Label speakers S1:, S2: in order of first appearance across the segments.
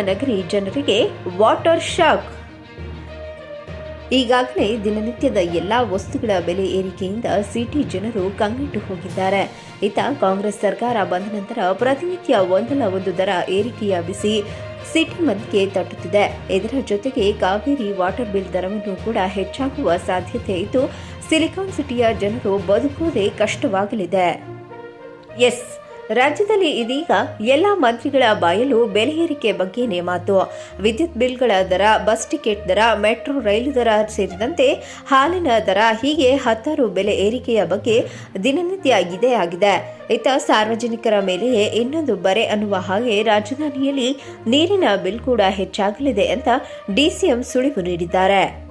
S1: ನಗರಿ ಜನರಿಗೆ water shock. ಈಗಾಗಲೇ ದಿನನಿತ್ಯದ ಎಲ್ಲಾ ವಸ್ತುಗಳ ಬೆಲೆ ಏರಿಕೆಯಿಂದ ಸಿಟಿ ಜನರು ಕಂಗೆಟ್ಟು ಹೋಗಿದ್ದಾರೆ. ಇತ್ತ ಕಾಂಗ್ರೆಸ್ ಸರ್ಕಾರ ಬಂದ ನಂತರ ಪ್ರತಿನಿತ್ಯ ಒಂದಲ್ಲ ಒಂದು ದರ ಏರಿಕೆಯ ಬಿಸಿ ಸಿಟಿ ಮಂದಿಗೆ ತಟ್ಟುತ್ತಿದೆ. ಇದರ ಜೊತೆಗೆ ಕಾವೇರಿ ವಾಟರ್ ಬಿಲ್ ದರವನ್ನು ಕೂಡ ಹೆಚ್ಚಾಗುವ ಸಾಧ್ಯತೆ ಇದ್ದು, ಸಿಲಿಕಾನ್ ಸಿಟಿಯ ಜನರು ಬದುಕುವುದೇ ಕಷ್ಟವಾಗಲಿದೆ. ಎಸ್. ರಾಜ್ಯದಲ್ಲಿ ಇದೀಗ ಎಲ್ಲ ಮಂತ್ರಿಗಳ ಬಾಯಲು ಬೆಲೆ ಏರಿಕೆ ಬಗ್ಗೆನೇ ಮಾತು. ವಿದ್ಯುತ್ ಬಿಲ್ಗಳ ದರ, ಬಸ್ ಟಿಕೆಟ್ ದರ, ಮೆಟ್ರೋ ರೈಲು ದರ ಸೇರಿದಂತೆ ಹಾಲಿನ ದರ ಹೀಗೆ ಹತ್ತಾರು ಬೆಲೆ ಏರಿಕೆಯ ಬಗ್ಗೆ ದಿನನಿತ್ಯ ಇದೇ ಆಗಿದೆ. ಇತ್ತ ಸಾರ್ವಜನಿಕರ ಮೇಲೆಯೇ ಇನ್ನೊಂದು ಬರೆ ಅನ್ನುವ ಹಾಗೆ ರಾಜಧಾನಿಯಲ್ಲಿ ನೀರಿನ ಬಿಲ್ ಕೂಡ ಹೆಚ್ಚಾಗಲಿದೆ ಅಂತ ಡಿಸಿಎಂ ಸುಳಿವು ನೀಡಿದ್ದಾರೆ.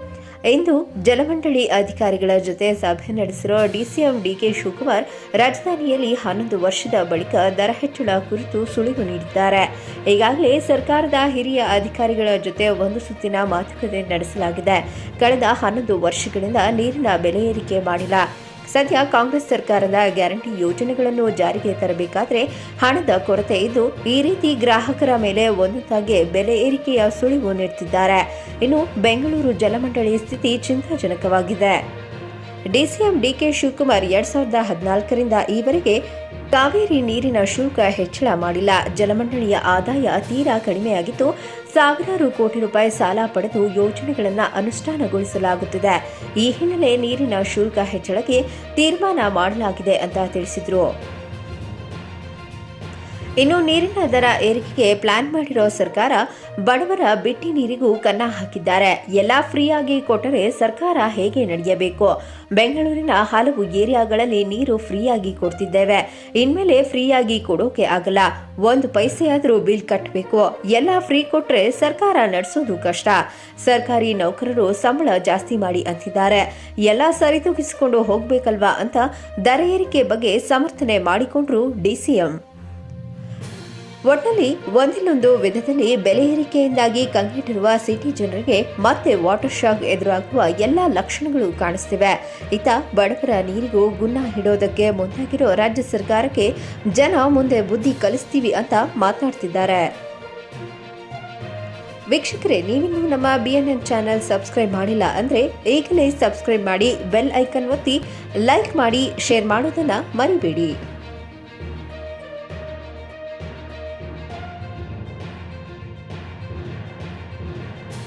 S1: ಇಂದು ಜಲಮಂಡಳಿ ಅಧಿಕಾರಿಗಳ ಜೊತೆ ಸಭೆ ನಡೆಸಿರುವ ಡಿಸಿಎಂ ಡಿಕೆ ಶಿವಕುಮಾರ್ ರಾಜಧಾನಿಯಲ್ಲಿ ಹನ್ನೊಂದು ವರ್ಷದ ಬಳಿಕ ದರ ಹೆಚ್ಚಳ ಕುರಿತು ಸುಳಿವು ನೀಡಿದ್ದಾರೆ. ಈಗಾಗಲೇ ಸರ್ಕಾರದ ಹಿರಿಯ ಅಧಿಕಾರಿಗಳ ಜೊತೆ ಒಂದು ಸುತ್ತಿನ ಮಾತುಕತೆ ನಡೆಸಲಾಗಿದೆ. ಕಳೆದ ಹನ್ನೊಂದು ವರ್ಷಗಳಿಂದ ನೀರಿನ ಬೆಲೆ ಏರಿಕೆ ಮಾಡಿಲ್ಲ. ಸದ್ಯ ಕಾಂಗ್ರೆಸ್ ಸರ್ಕಾರದ ಗ್ಯಾರಂಟಿ ಯೋಜನೆಗಳನ್ನು ಜಾರಿಗೆ ತರಬೇಕಾದರೆ ಹಣದ ಕೊರತೆ ಇದ್ದು, ಈ ರೀತಿ ಗ್ರಾಹಕರ ಮೇಲೆ ಒಂದೊಂದಾಗಿ ಬೆಲೆ ಏರಿಕೆಯ ಸುಳಿವು ನೀಡುತ್ತಿದ್ದಾರೆ. ಇನ್ನು ಬೆಂಗಳೂರು ಜಲಮಂಡಳಿ ಸ್ಥಿತಿ ಚಿಂತಾಜನಕವಾಗಿದೆ. ಡಿಸಿಎಂ ಡಿಕೆ ಶಿವಕುಮಾರ್ ಎರಡ್ ಸಾವಿರದ ಹದಿನಾಲ್ಕರಿಂದ ಈವರೆಗೆ ಕಾವೇರಿ ನೀರಿನ ಶುಲ್ಕ ಹೆಚ್ಚಳ ಮಾಡಿಲ್ಲ. ಜಲಮಂಡಳಿಯ ಆದಾಯ ತೀರಾ ಕಡಿಮೆಯಾಗಿದ್ದು ಸಾವಿರಾರು ಕೋಟಿ ರೂಪಾಯಿ ಸಾಲ ಪಡೆದು ಯೋಜನೆಗಳನ್ನು ಅನುಷ್ಠಾನಗೊಳಿಸಲಾಗುತ್ತಿದೆ. ಈ ಹಿನ್ನೆಲೆ ನೀರಿನ ಶುಲ್ಕ ಹೆಚ್ಚಳಕ್ಕೆ ತೀರ್ಮಾನ ಮಾಡಲಾಗಿದೆ ಅಂತ ತಿಳಿಸಿದರು. ಇನ್ನು ನೀರಿನ ದರ ಏರಿಕೆಗೆ ಪ್ಲಾನ್ ಮಾಡಿರೋ ಸರ್ಕಾರ ಬಡವರ ಬಿಟ್ಟಿ ನೀರಿಗೂ ಕನ್ನ ಹಾಕಿದ್ದಾರೆ. ಎಲ್ಲ ಫ್ರೀಯಾಗಿ ಕೊಟ್ಟರೆ ಸರ್ಕಾರ ಹೇಗೆ ನಡೆಯಬೇಕು? ಬೆಂಗಳೂರಿನ ಹಲವು ಏರಿಯಾಗಳಲ್ಲಿ ನೀರು ಫ್ರೀಯಾಗಿ ಕೊಡ್ತಿದ್ದೇವೆ. ಇನ್ಮೇಲೆ ಫ್ರೀಯಾಗಿ ಕೊಡೋಕೆ ಆಗಲ್ಲ. ಒಂದು ಪೈಸೆಯಾದರೂ ಬಿಲ್ ಕಟ್ಟಬೇಕು. ಎಲ್ಲ ಫ್ರೀ ಕೊಟ್ಟರೆ ಸರ್ಕಾರ ನಡೆಸೋದು ಕಷ್ಟ. ಸರ್ಕಾರಿ ನೌಕರರು ಸಂಬಳ ಜಾಸ್ತಿ ಮಾಡಿ ಅಂತಿದ್ದಾರೆ. ಎಲ್ಲ ಸರಿದೂಗಿಸಿಕೊಂಡು ಹೋಗ್ಬೇಕಲ್ವಾ ಅಂತ ದರ ಏರಿಕೆ ಬಗ್ಗೆ ಸಮರ್ಥನೆ ಮಾಡಿಕೊಂಡ್ರು ಡಿಸಿಎಂ ಒಟ್ಟಿನಲ್ಲಿ ಒಂದಿಲ್ಲೊಂದು ವಿಧದಲ್ಲಿ ಬೆಲೆ ಏರಿಕೆಯಿಂದಾಗಿ ಕಂಗೆಟ್ಟಿರುವ ಸಿಟಿ ಜನರಿಗೆ ಮತ್ತೆ ವಾಟರ್ ಶಾಕ್ ಎದುರಾಗುವ ಎಲ್ಲ ಲಕ್ಷಣಗಳು ಕಾಣಿಸ್ತಿವೆ. ಇತ್ತ ಬಡವರ ನೀರಿಗೂ ಗುನ್ನ ಹಿಡೋದಕ್ಕೆ ಮುಂದಾಗಿರೋ ರಾಜ್ಯ ಸರ್ಕಾರಕ್ಕೆ ಜನ ಮುಂದೆ ಬುದ್ಧಿ ಕಲಿಸ್ತೀವಿ ಅಂತ ಮಾತನಾಡ್ತಿದ್ದಾರೆ ವೀಕ್ಷಕರೇ, ನೀವಿನ್ನೂ ನಮ್ಮ B N N channel subscribe ಮಾಡಿಲ್ಲ ಅಂದರೆ ಈಗಲೇ ಸಬ್ಸ್ಕ್ರೈಬ್ ಮಾಡಿ ಬೆಲ್ ಐಕನ್ ಒತ್ತಿ ಲೈಕ್ ಮಾಡಿ, ಶೇರ್ ಮಾಡೋದನ್ನು ಮರಿಬೇಡಿ.